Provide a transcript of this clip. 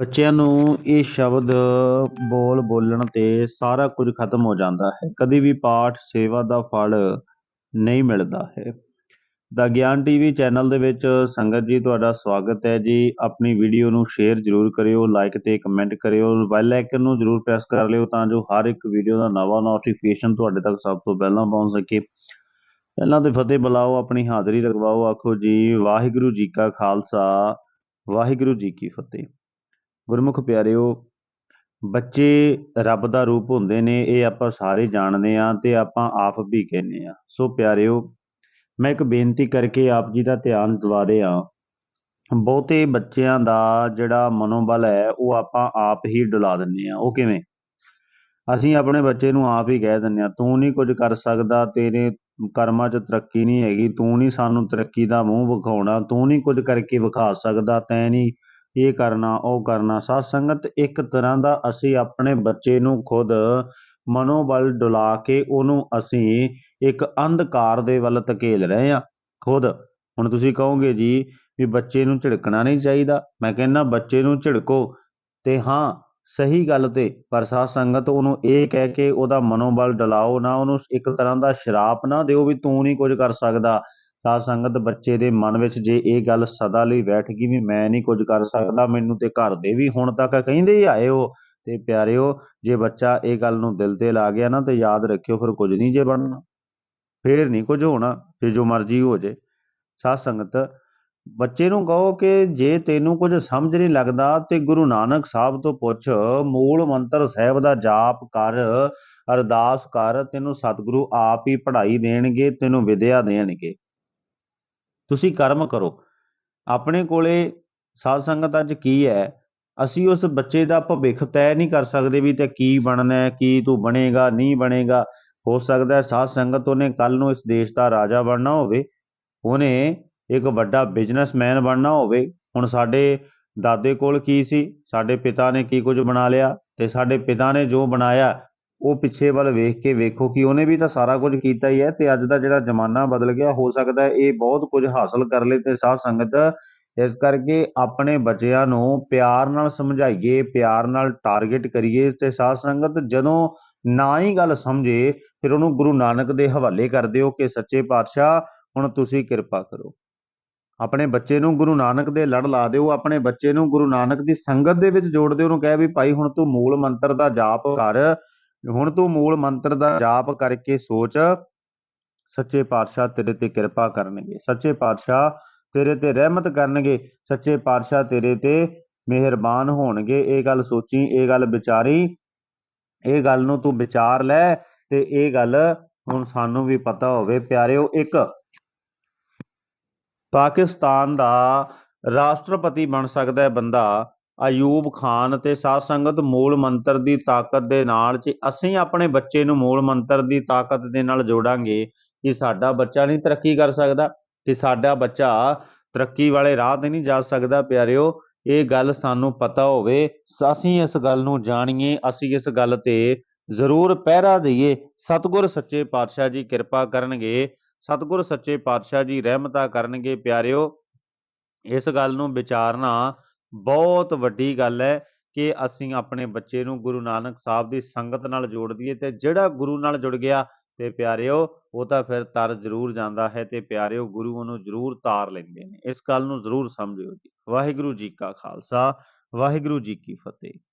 ਬੱਚਿਆਂ ਨੂੰ ਇਹ ਸ਼ਬਦ ਬੋਲ ਬੋਲਣ 'ਤੇ ਸਾਰਾ ਕੁਝ ਖਤਮ ਹੋ ਜਾਂਦਾ ਹੈ। ਕਦੇ ਵੀ ਪਾਠ, ਸੇਵਾ ਦਾ ਫਲ ਨਹੀਂ ਮਿਲਦਾ ਹੈ। ਦਾ ਗਿਆਨ ਟੀਵੀ ਚੈਨਲ ਦੇ ਵਿੱਚ ਸੰਗਤ ਜੀ, ਤੁਹਾਡਾ ਸਵਾਗਤ ਹੈ ਜੀ। ਆਪਣੀ ਵੀਡੀਓ ਨੂੰ ਸ਼ੇਅਰ ਜ਼ਰੂਰ ਕਰਿਓ, ਲਾਈਕ ਤੇ ਕਮੈਂਟ ਕਰਿਓ, ਬੈਲ ਆਈਕਨ ਨੂੰ ਜ਼ਰੂਰ ਪ੍ਰੈਸ ਕਰ ਲਿਓ ਤਾਂ ਜੋ ਹਰ ਇੱਕ ਵੀਡੀਓ ਦਾ ਨਵਾਂ ਨੋਟੀਫਿਕੇਸ਼ਨ ਤੁਹਾਡੇ ਤੱਕ ਸਭ ਤੋਂ ਪਹਿਲਾਂ ਪਹੁੰਚ ਸਕੇ। ਪਹਿਲਾਂ ਤੇ ਫਤਿਹ ਬੁਲਾਓ, ਆਪਣੀ ਹਾਜ਼ਰੀ ਲਗਵਾਓ ਆਖੋ ਜੀ, ਵਾਹਿਗੁਰੂ ਜੀ ਕਾ ਖਾਲਸਾ, ਵਾਹਿਗੁਰੂ ਜੀ ਕੀ ਫਤਿਹ। ਗੁਰਮੁਖ ਪਿਆਰਿਓ, ਬੱਚੇ ਰੱਬ ਦਾ ਰੂਪ ਹੁੰਦੇ ਨੇ, ਇਹ ਆਪਾਂ ਸਾਰੇ ਜਾਣਦੇ ਆ ਤੇ ਆਪਾਂ ਆਪ ਵੀ ਕਹਿੰਦੇ ਆ ਸੋ ਪਿਆਰਿਓ, ਮੈਂ ਇੱਕ ਬੇਨਤੀ ਕਰਕੇ ਆਪ ਜੀ ਦਾ ਧਿਆਨ ਦਿਵਾ ਰਿਹਾ ਬਹੁਤੇ ਬੱਚਿਆਂ ਦਾ ਜਿਹੜਾ ਮਨੋਬਲ ਹੈ, ਉਹ ਆਪਾਂ ਆਪ ਹੀ ਡੁਲਾ ਦਿੰਦੇ ਆ ਉਹ ਕਿਵੇਂ? ਅਸੀਂ ਆਪਣੇ ਬੱਚੇ ਨੂੰ ਆਪ ਹੀ ਕਹਿ ਦਿੰਦੇ ਆ ਤੂੰ ਨਹੀਂ ਕੁਝ ਕਰ ਸਕਦਾ, ਤੇਰੇ ਕਰਮਾਂ 'ਚ ਤਰੱਕੀ ਨਹੀਂ ਹੈਗੀ, ਤੂੰ ਨਹੀਂ ਸਾਨੂੰ ਤਰੱਕੀ ਦਾ ਮੂੰਹ ਵਿਖਾਉਣਾ, ਤੂੰ ਨਹੀਂ ਕੁਝ ਕਰਕੇ ਵਿਖਾ ਸਕਦਾ, ਤੈਂ ਨਹੀਂ ਇਹ ਕਰਨਾ, ਉਹ ਕਰਨਾ। ਸਾਧ ਸੰਗਤ, ਇੱਕ ਤਰ੍ਹਾਂ ਦਾ ਅਸੀਂ ਆਪਣੇ ਬੱਚੇ ਨੂੰ ਖੁਦ ਮਨੋਬਲ ਡੁਲਾ ਕੇ ਉਹਨੂੰ ਅਸੀਂ ਇੱਕ ਅੰਧਕਾਰ ਦੇ ਵੱਲ ਧਕੇਲ ਰਹੇ ਆ ਖੁਦ। ਹੁਣ ਤੁਸੀਂ ਕਹੋਗੇ ਜੀ ਵੀ ਬੱਚੇ ਨੂੰ ਝਿੜਕਣਾ ਨਹੀਂ ਚਾਹੀਦਾ। ਮੈਂ ਕਹਿੰਦਾ ਬੱਚੇ ਨੂੰ ਝਿੜਕੋ। ਤੇ ਹਾਂ, ਸਹੀ ਗੱਲ ਤੇ, ਪਰ ਸਾਧ ਸੰਗਤ ਉਹਨੂੰ ਇਹ ਕਹਿ ਕੇ ਉਹਦਾ ਮਨੋਬਲ ਡਲਾਓ, ਨਾ ਉਹਨੂੰ ਇੱਕ ਤਰ੍ਹਾਂ ਦਾ ਸ਼ਰਾਪ ਨਾ ਦਿਓ ਵੀ ਤੂੰ ਨਹੀਂ ਕੁਝ ਕਰ ਸਕਦਾ। ਸਾਧ ਸੰਗਤ ਬੱਚੇ ਦੇ ਮਨ ਵਿੱਚ ਜੇ ਇਹ ਗੱਲ ਸਦਾ ਲਈ ਬੈਠ ਗਈ ਵੀ ਮੈਂ ਨਹੀਂ ਕੁਝ ਕਰ ਸਕਦਾ, ਮੈਨੂੰ ਤੇ ਘਰ ਦੇ ਵੀ ਹੁਣ ਤੱਕ ਕਹਿੰਦੇ ਹੀ ਆਏ ਹੋ ਤੇ ਪਿਆਰਿਓ, ਜੇ ਬੱਚਾ ਇਹ ਗੱਲ ਨੂੰ ਦਿਲ ਤੇ ਲਾ ਗਿਆ ਨਾ ਤੇ ਯਾਦ ਰੱਖਿਓ ਫਿਰ ਕੁਝ ਨਹੀਂ ਜੇ ਬਣਨਾ। ਫੇਰ ਨਹੀਂ ਕੁਝ ਹੋਣਾ ਜੇ ਜੋ ਮਰਜ਼ੀ ਹੋ ਜੇ। ਸਾਧ ਸੰਗਤ, ਬੱਚੇ ਨੂੰ ਕਹੋ ਕਿ ਜੇ ਤੈਨੂੰ ਕੁਝ ਸਮਝ ਨਹੀਂ ਲੱਗਦਾ ਤੇ ਗੁਰੂ ਨਾਨਕ ਸਾਹਿਬ ਤੋਂ ਪੁੱਛ, ਮੂਲ ਮੰਤਰ ਸਾਹਿਬ ਦਾ ਜਾਪ ਕਰ, ਅਰਦਾਸ ਕਰ, ਤੈਨੂੰ ਸਤਿਗੁਰੂ ਆਪ ਹੀ ਪੜ੍ਹਾਈ ਦੇਣਗੇ, ਤੈਨੂੰ ਵਿਦਿਆ ਦੇਣਗੇ। ਤੁਸੀਂ ਕਰਮ ਕਰੋ। ਆਪਣੇ ਕੋਲੇ ਸਾਧ ਸੰਗਤ ਅੱਜ ਕੀ ਹੈ? ਅਸੀਂ ਉਸ ਬੱਚੇ ਦਾ ਭਵਿੱਖ ਤੈਅ ਨਹੀਂ ਕਰ ਸਕਦੇ ਵੀ ਤੇ ਕੀ ਬਣਨਾ ਹੈ, ਕੀ ਤੂੰ ਬਣੇਗਾ, ਨਹੀਂ ਬਣੇਗਾ। ਹੋ ਸਕਦਾ ਹੈ ਸਾਧ ਸੰਗਤ ਉਹਨੇ ਕੱਲ ਨੂੰ ਇਸ ਦੇਸ਼ ਦਾ ਰਾਜਾ ਬਣਨਾ ਹੋਵੇ, ਉਹਨੇ ਇੱਕ ਵੱਡਾ ਬਿਜ਼ਨਸਮੈਨ ਬਣਨਾ ਹੋਵੇ। ਹੁਣ ਸਾਡੇ ਦਾਦੇ ਕੋਲ ਕੀ ਸੀ? ਸਾਡੇ ਪਿਤਾ ਨੇ ਕੀ ਕੁਝ ਬਣਾ ਲਿਆ ਤੇ ਸਾਡੇ ਪਿਤਾ ਨੇ ਜੋ ਬਣਾਇਆ ਉਹ ਪਿੱਛੇ ਵੱਲ ਵੇਖ ਕੇ ਵੇਖੋ ਕਿ ਉਹਨੇ ਵੀ ਤਾਂ ਸਾਰਾ ਕੁਝ ਕੀਤਾ ਹੀ ਹੈ ਤੇ ਅੱਜ ਦਾ ਜਿਹੜਾ ਜ਼ਮਾਨਾ ਬਦਲ ਗਿਆ, ਹੋ ਸਕਦਾ ਇਹ ਬਹੁਤ ਕੁਝ ਹਾਸਲ ਕਰ ਲੇ ਤੇ ਸਾਧ ਸੰਗਤ, ਇਸ ਕਰਕੇ ਆਪਣੇ ਬੱਚਿਆਂ ਨੂੰ ਪਿਆਰ ਨਾਲ ਸਮਝਾਈਏ, ਪਿਆਰ ਨਾਲ ਟਾਰਗੇਟ ਕਰੀਏ ਤੇ ਸਾਧ ਸੰਗਤ ਜਦੋਂ ਨਾ ਹੀ ਗੱਲ ਸਮਝੇ, ਫਿਰ ਉਹਨੂੰ ਗੁਰੂ ਨਾਨਕ ਦੇ ਹਵਾਲੇ ਕਰ ਦਿਓ ਕਿ ਸੱਚੇ ਪਾਤਸ਼ਾਹ, ਹੁਣ ਤੁਸੀਂ ਕਿਰਪਾ ਕਰੋ। ਆਪਣੇ ਬੱਚੇ ਨੂੰ ਗੁਰੂ ਨਾਨਕ ਦੇ ਲੜ ਲਾ ਦਿਓ, ਆਪਣੇ ਬੱਚੇ ਨੂੰ ਗੁਰੂ ਨਾਨਕ ਦੀ ਸੰਗਤ ਦੇ ਵਿੱਚ ਜੋੜ ਦਿਓ, ਉਹਨੂੰ ਕਹਿ ਵੀ ਭਾਈ ਹੁਣ ਤੂੰ ਮੂਲ ਮੰਤਰ ਦਾ ਜਾਪ ਕਰ ਹੁਣ ਤੂੰ ਮੂਲ ਮੰਤਰ ਦਾ ਜਾਪ ਕਰਕੇ ਸੋਚ, ਸੱਚੇ ਪਾਤਸ਼ਾਹ ਤੇਰੇ ਤੇ ਕਿਰਪਾ ਕਰਨਗੇ, ਸੱਚੇ ਪਾਤਸ਼ਾਹ ਤੇਰੇ ਤੇ ਰਹਿਮਤ ਕਰਨਗੇ, ਸੱਚੇ ਪਾਤਸ਼ਾਹ ਤੇਰੇ ਤੇ ਮਿਹਰਬਾਨ ਹੋਣਗੇ। ਇਹ ਗੱਲ ਸੋਚੀ, ਇਹ ਗੱਲ ਵਿਚਾਰੀ, ਇਹ ਗੱਲ ਨੂੰ ਤੂੰ ਵਿਚਾਰ ਲੈ ਤੇ ਇਹ ਗੱਲ ਹੁਣ ਸਾਨੂੰ ਵੀ ਪਤਾ ਹੋਵੇ। ਪਿਆਰਿਓ, ਇੱਕ ਪਾਕਿਸਤਾਨ ਦਾ ਰਾਸ਼ਟਰਪਤੀ ਬਣ ਸਕਦਾ ਹੈ ਬੰਦਾ ਅਯੂਬ ਖਾਨ ਤੇ ਸਾਧ ਸੰਗਤ ਮੂਲ ਮੰਤਰ ਦੀ ਤਾਕਤ ਦੇ ਨਾਲ ਜੇ ਅਸੀਂ ਆਪਣੇ ਬੱਚੇ ਨੂੰ ਮੂਲ ਮੰਤਰ ਦੀ ਤਾਕਤ ਦੇ ਨਾਲ ਜੋੜਾਂਗੇ ਕਿ ਸਾਡਾ ਬੱਚਾ ਨਹੀਂ ਤਰੱਕੀ ਕਰ ਸਕਦਾ ਕਿ ਸਾਡਾ ਬੱਚਾ ਤਰੱਕੀ ਵਾਲੇ ਰਾਹ ਤੇ ਨਹੀਂ ਜਾ ਸਕਦਾ, ਪਿਆਰਿਓ, ਇਹ ਗੱਲ ਸਾਨੂੰ ਪਤਾ ਹੋਵੇ, ਅਸੀਂ ਇਸ ਗੱਲ ਨੂੰ ਜਾਣੀਏ, ਅਸੀਂ ਇਸ ਗੱਲ ਤੇ ਜ਼ਰੂਰ ਪਹਿਰਾ ਦਈਏ, ਸਤਿਗੁਰ ਸੱਚੇ ਪਾਤਸ਼ਾਹ ਜੀ ਕਿਰਪਾ ਕਰਨਗੇ, ਸਤਿਗੁਰ ਸੱਚੇ ਪਾਤਸ਼ਾਹ ਜੀ ਰਹਿਮਤਾ ਕਰਨਗੇ, ਪਿਆਰਿਓ, ਇਸ ਗੱਲ ਨੂੰ ਵਿਚਾਰਨਾ ਬਹੁਤ ਵੱਡੀ ਗੱਲ ਹੈ ਕਿ ਅਸੀਂ ਆਪਣੇ ਬੱਚੇ ਨੂੰ ਗੁਰੂ ਨਾਨਕ ਸਾਹਿਬ ਦੀ ਸੰਗਤ ਨਾਲ ਜੋੜ ਦਈਏ ਤੇ ਜਿਹੜਾ ਗੁਰੂ ਨਾਲ ਜੁੜ ਗਿਆ ਤੇ ਪਿਆਰਿਓ, ਉਹ ਤਾਂ ਫਿਰ ਤਰ ਜ਼ਰੂਰ ਜਾਂਦਾ ਹੈ ਤੇ ਪਿਆਰਿਓ ਗੁਰੂ ਉਹਨੂੰ ਜ਼ਰੂਰ ਤਾਰ ਲੈਂਦੇ ਨੇ। ਇਸ ਗੱਲ ਨੂੰ ਜ਼ਰੂਰ ਸਮਝਿਓ ਜੀ। ਵਾਹਿਗੁਰੂ ਜੀ ਕਾ ਖਾਲਸਾ, ਵਾਹਿਗੁਰੂ ਜੀ ਕੀ ਫਤਿਹ।